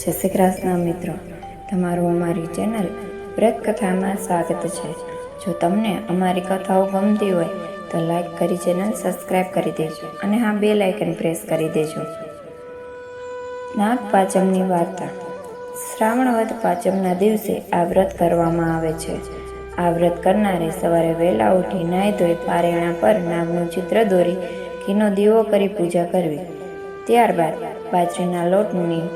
જય શ્રી કૃષ્ણ મિત્રો. તમારું અમારી ચેનલ વ્રત કથામાં સ્વાગત છે. જો તમને અમારી કથાઓ ગમતી હોય, તો લાઈક કરી ચેનલ સબસ્ક્રાઈબ કરી દેજો અને હા બે લાઇકન પ્રેસ કરી દેજો. નાગ પાંચમની વાર્તા. શ્રાવણ વદ પાંચમના દિવસે આ વ્રત કરવામાં આવે છે. આ વ્રત કરનારે સવારે વહેલા ઉઠી નાહી ધોઈ પારેણા પર નાગનું ચિત્ર દોરી ઘીનો દીવો કરી પૂજા કરવી. ત્યારબાદ બાજરીના લોટની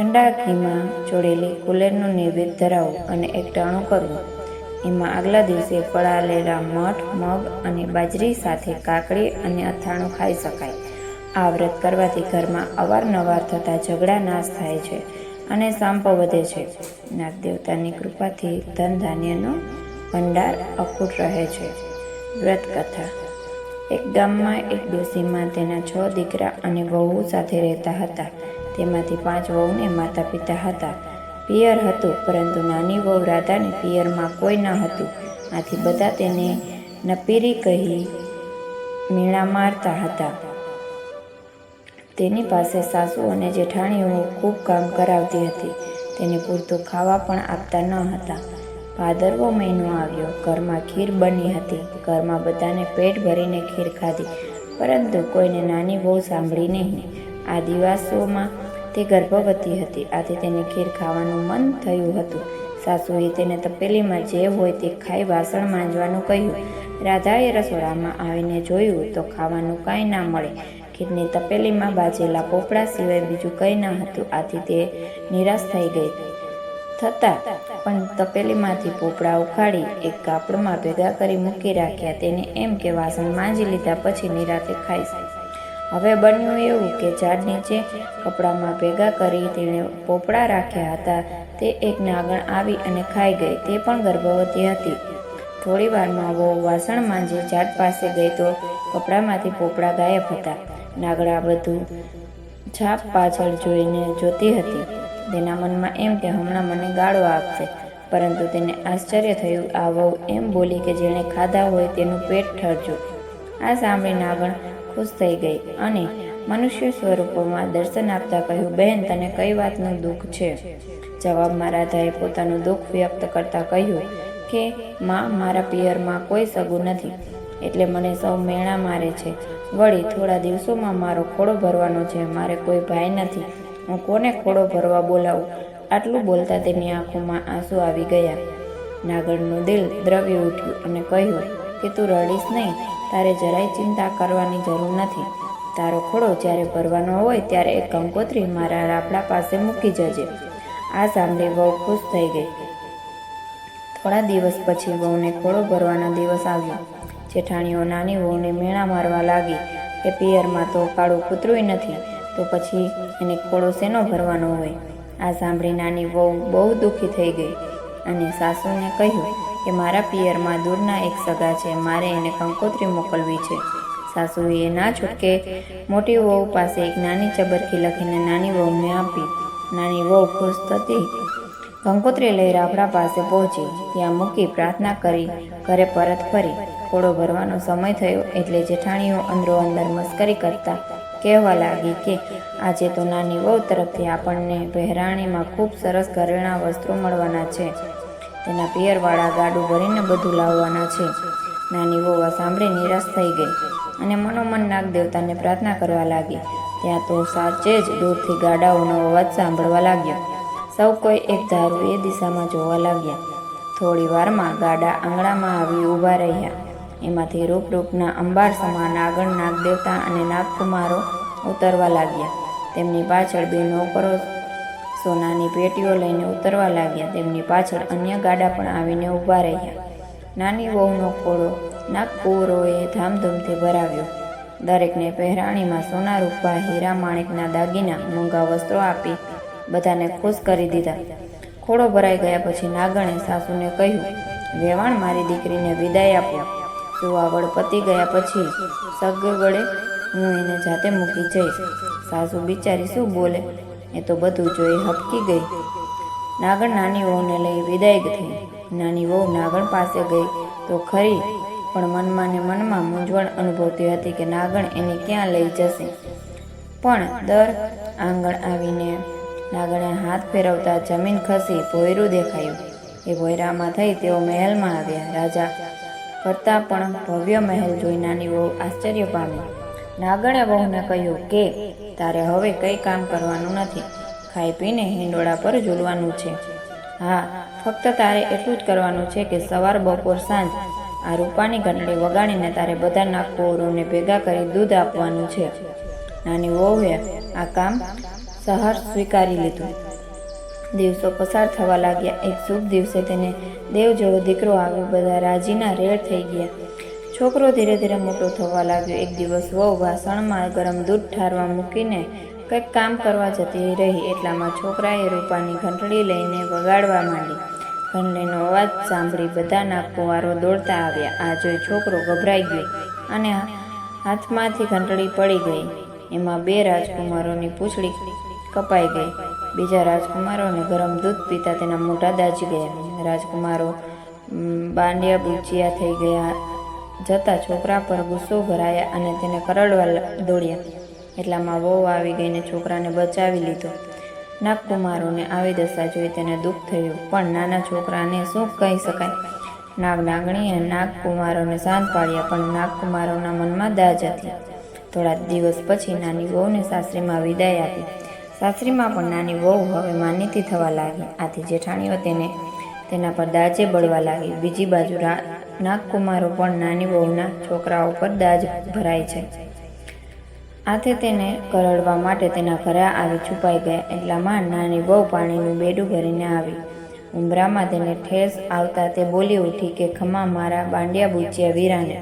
ઠંડા ઘીમાં જોડેલી કુલેરનું નૈવેદ્ય ધરાવવું અને એકટાણું કરવું એમાં આગલા દિવસે ફળાલેલા મઠ, મગ અને બાજરી સાથે કાકડી અને અથાણું ખાઈ શકાય. આ વ્રત કરવાથી ઘરમાં અવારનવાર થતા ઝઘડા નાશ થાય છે અને સાંપો વધે છે. નાગદેવતાની કૃપાથી ધન ધાન્યનો ભંડાર અખૂટ રહે છે. વ્રત કથા. એક ગામમાં એક ડોસીમાં તેના છ દીકરા અને વહુ સાથે રહેતા હતા. તેમાંથી પાંચ વહુને માતા પિતા હતા. પિયર હતું, પરંતુ નાની વહુ રાધાને પિયરમાં કોઈ ન હતું. આથી બધા તેને નપીરી કહી મીણા મારતા હતા. તેની પાસે સાસુ અને જેઠાણીઓ ખૂબ કામ કરાવતી હતી. તેને પૂરતું ખાવા પણ આપતા ન હતા. ભાદરવો મહિનો આવ્યો. ઘરમાં ખીર બની હતી. ઘરમાં બધાને પેટ ભરીને ખીર ખાધી, પરંતુ કોઈને નાની બહુ સાંભળી નહીં. આ દિવસોમાં તે ગર્ભવતી હતી. આથી તેને ખીર ખાવાનું મન થયું હતું. સાસુએ તેને તપેલીમાં જે હોય તે ખાઈ વાસણ માંજવાનું કહ્યું. રાધાએ રસોડામાં આવીને જોયું તો ખાવાનું કાંઈ ના મળે. ખીરની તપેલીમાં બાજેલા પોપડા સિવાય બીજું કંઈ ન હતું. આથી તે નિરાશ થઈ ગઈ. થતાં પણ તપેલીમાંથી પોપડા ઉખાડી એક કાપડમાં ભેગા કરી મૂકી રાખ્યા. તેને એમ કે વાસણ માંજી લીધા પછી નિરાતે ખાઈશ. હવે બન્યું એવું કે ઝાડ નીચે કપડામાં ભેગા કરી તેણે પોપડા રાખ્યા હતા. તે એક નાગણ આવી અને ખાઈ ગઈ. તે પણ ગર્ભવતી હતી. થોડી વારમાં વહુ વાસણ માંજી ઝાડ પાસે ગઈ તો કપડામાંથી પોપડા ગાયબ હતા. નાગડા બધું છાપ પાછળ જોઈને જોતી હતી. તેના મનમાં એમ કે હમણાં મને ગાળો આપશે. પરંતુ તેને આશ્ચર્ય થયું, આ વહુ એમ બોલી કે જેણે ખાધા હોય તેનું પેટ ઠરજો. આ સાંભળી નાગણ ખુશ થઈ ગઈ અને મનુષ્ય સ્વરૂપમાં દર્શન આપતા કહ્યું, બહેન, તને કઈ વાતનું દુઃખ છે? જવાબમાં રાધાએ પોતાનું દુઃખ વ્યક્ત કરતા કહ્યું કે, માં, મારા પિયરમાં કોઈ સગું નથી, એટલે મને સૌ મેણા મારે છે. વળી થોડા દિવસોમાં મારો ખોડો ભરવાનો છે, મારે કોઈ ભાઈ નથી. હું કોને ખોડો ભરવા બોલાવું? આટલું બોલતા તેની આંખોમાં આંસુ આવી ગયા. નાગરનું દિલ દ્રવ્ય ઉઠ્યું અને કહ્યું કે, તું રડીશ નહીં તારે જરાય ચિંતા કરવાની જરૂર નથી. તારો ખોડો જ્યારે ભરવાનો હોય ત્યારે એક કંકોત્રી મારા રાપડા પાસે મૂકી જજે. આ સાંભળી બહુ ખુશ થઈ ગઈ. થોડા દિવસ પછી વહુને ખોળો ભરવાનો દિવસ આવ્યો. જેઠાણીઓ નાની વહુને મેણા મારવા લાગી કે પિયરમાં તો કાળું કૂતરું નથી, તો પછી એને ખોડો શેનો ભરવાનો હોય? આ સાંભળી નાની વહુ બહુ દુઃખી થઈ ગઈ અને સાસુને કહ્યું કે મારા પિયરમાં દૂરના એક સગા છે, મારે એને કંકોત્રી મોકલવી છે. સાસુએ ના છૂટકે મોટી વહુ પાસે એક નાની ચબરખી લખીને નાની વહુને આપી. નાની વહુ ખુશ થતી કંકોત્રી લઈ રાફડા પાસે પહોંચી. ત્યાં મૂકી પ્રાર્થના કરી, ઘરે પરત ફરી. ખોડો ભરવાનો સમય થયો એટલે જેઠાણીઓ અંદરો અંદર મસ્કરી કરતા કહેવા લાગી કે આજે તો નાની વહુ તરફથી આપણને પહેરાણીમાં ખૂબ સરસ ઘરેણા વસ્ત્રો મળવાના છે. તેના પિયરવાળા ગાડું ભરીને બધું લાવવાના છે. નાની વોવા સાંભળી નિરાશ થઈ ગઈ અને મનોમન નાગદેવતાને પ્રાર્થના કરવા લાગી. ત્યાં તો સાચે જ દૂરથી ગાડાઓનો અવાજ સાંભળવા લાગ્યો. સૌ કોઈ એક ધારું એ દિશામાં જોવા લાગ્યા. થોડી વારમાં ગાડા આંગણામાં આવી ઊભા રહ્યા. એમાંથી રૂપરૂપના અંબાર સમાન નાગણ નાગદેવતા અને નાગકુમારો ઉતરવા લાગ્યા. તેમની પાછળ બે નોકરો સોનાની પેટીઓ લઈને ઉતરવા લાગ્યા. તેમની પાછળ અન્ય ગાડા પણ આવીને ઊભા રહ્યા. નાની વહુનો ખોળો નાગપુરોએ ધામધૂમથી ભરાવ્યો. દરેકને પહેરાણીમાં સોના રૂપા હીરા માણેકના દાગીના, મોંઘા વસ્ત્રો આપી બધાને ખુશ કરી દીધા. ખોડો ભરાઈ ગયા પછી નાગણે સાસુને કહ્યું, વેવાણ મારી દીકરીને વિદાય આપો સુવાવડ પતી ગયા પછી સગવડે હું એને જાતે મૂકી જઈશ. સાસુ બિચારી શું બોલે? એ તો બધું જોઈ હપકી ગઈ. નાગણ નાની વહુને લઈ વિદાય થઈ. નાની વહુ નાગણ પાસે ગઈ તો ખરી, પણ મનમાં ને મનમાં મૂંઝવણ અનુભવતી હતી કે નાગણ એને ક્યાં લઈ જશે. પણ દર આંગણ આવીને નાગણે હાથ ફેરવતા જમીન ખસી ભોયરું દેખાયું. એ ભોયરામાં થઈ તેઓ મહેલમાં આવ્યા. રાજા કરતાં પણ ભવ્ય મહેલ જોઈ નાની વહુ આશ્ચર્ય પામી. નાગણે વહુને કહ્યું કે, તારે હવે કંઈ કામ કરવાનું નથી. ખાઈ પીને હિંડોળા પર ઝૂલવાનું છે. હા, ફક્ત તારે એટલું જ કરવાનું છે કે સવાર, બપોર, સાંજ. આ રૂપાની ઘંટડી વગાડીને તારે બધા નાગપોરોને ભેગા કરી દૂધ આપવાનું છે. નાની વહુએ આ કામ સહર સ્વીકારી લીધું. દિવસો પસાર થવા લાગ્યા. એક શુભ દિવસે તેને દેવ જેવો દીકરો આવ્યો. બધા રાજીના રેડ થઈ ગયા. છોકરો ધીરે ધીરે મોટો થવા લાગ્યો. એક દિવસ વહુ વાસણમાં ગરમ દૂધ ઠારવા મૂકીને કંઈક કામ કરવા જતી રહી. એટલામાં છોકરાએ રૂપાની ઘંટડી લઈને વગાડવા માંડી. ઘંટડીનો અવાજ સાંભળી બધા કુંવારો દોડતા આવ્યા. આ જોઈ છોકરો ગભરાઈ ગયો અને હાથમાંથી ઘંટડી પડી ગઈ. એમાં બે રાજકુમારોની પૂંછડી કપાઈ ગઈ. બીજા રાજકુમારોને ગરમ દૂધ પીતા તેના મોટા દાજી ગયા. રાજકુમારો બાંડિયા બુચિયા થઈ ગયા. જતા છોકરા પર ગુસ્સો ભરાયા અને તેને કરડવા દોડ્યા. એટલામાં વહુ આવી ગઈને છોકરાને બચાવી લીધો. નાગકુમારોને આવી દશા જોઈ તેને દુઃખ થયું, પણ નાના છોકરાને શું કહી શકાય? નાગ નાગણીએ નાગકુમારોને શાંત પાડ્યા, પણ નાગકુમારોના મનમાં દાજ હતી. થોડા દિવસ પછી નાની વહુને સાસરીમાં વિદાય આપી. સાસરીમાં પણ નાની વહુ હવે માનીતી થવા લાગી. આથી જેઠાણીઓ તેને, તેના પર દાજે બળવા લાગી. બીજી બાજુ રા- નાગકુમારો પણ નાની વહુના છોકરાઓ પર દાજ ભરાય છે. આથી તેને કરડવા માટે તેના ઘરે આવી છુપાઈ ગયા એટલામાં નાની બહુ પાણીનું બેડું ભરીને આવી. ઉંબરામાં તેને ઠેસ આવતા તે બોલી ઉઠી કે, ખમા મારા બાંડિયા બુચ્યા વીરાને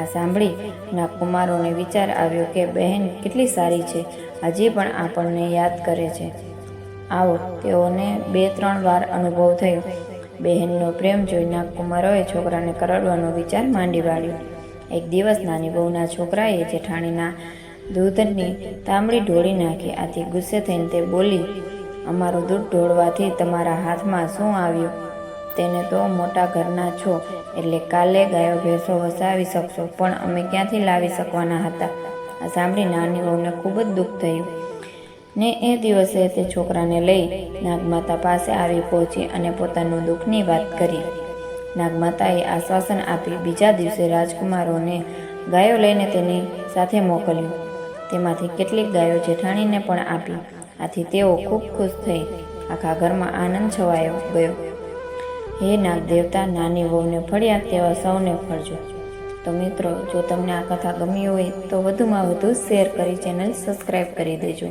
આ સાંભળી નાગકુમારોને વિચાર આવ્યો કે, બહેન, કેટલી સારી છે. હજી પણ આપણને યાદ કરે છે. આવો તેઓને બે ત્રણ વાર અનુભવ થયો. બહેનનો પ્રેમ જોઈ નાગકુમારોએ છોકરાને કરડવાનો વિચાર માંડી વાળ્યો. એક દિવસ નાની બહુના છોકરાએ જેઠાણીના દૂધની તાંબડી ઢોળી નાખી. આથી ગુસ્સે થઈને તે બોલી, અમારું દૂધ ઢોળવાથી તમારા હાથમાં શું આવ્યું? તેને તો મોટા ઘરના છો, એટલે કાલે ગાયો, ભેંસો વસાવી શકશો, પણ અમે ક્યાંથી લાવી શકવાના હતા? આ સાંભળી નાની વહુને ખૂબ જ દુઃખ થયું. ને એ દિવસે તે છોકરાને લઈ નાગમાતા પાસે આવી પહોંચી અને પોતાનું દુઃખની વાત કરી. નાગમાતાએ આશ્વાસન આપી બીજા દિવસે રાજકુમારોને ગાયો લઈને તેની સાથે મોકલ્યું. તેમાંથી કેટલીક ગાયો જેઠાણીને પણ આપી. આથી તેઓ ખૂબ ખુશ થઈ. આખા ઘરમાં આનંદ છવાયો ગયો. હે નાગદેવતા, નાની વહુને ફળ્યા તેવા સૌને ફળજો. તો મિત્રો, જો તમને આ કથા ગમી હોય તો વધુમાં વધુ શેર કરી ચેનલ સબસ્ક્રાઈબ કરી દેજો.